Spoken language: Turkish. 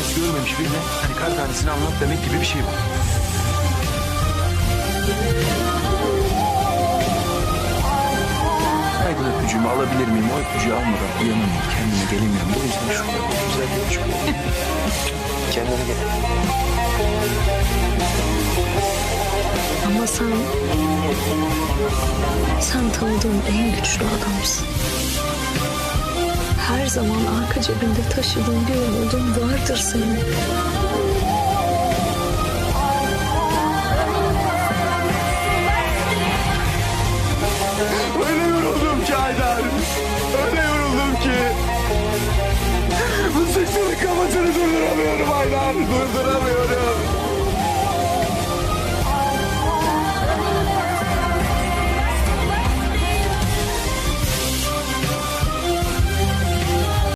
görmemiş birine hani kar tanesini anlat demek gibi bir şey bu. Aydın öpücüğümü alabilir miyim? O öpücüğü almadan uyanamıyorum. Kendime gelemiyorum. O yüzden şu güzel bir öpücük. Kendine gel. Ama sen... Sen tanıdığım en güçlü adamsın. Zaman arka cebinde taşıdığın bir umudun vardır senin. Öyle yoruldum ki Aydar. Öyle yoruldum ki. Bu sesin kafasını durduramıyorum Aydar. Durduramıyorum.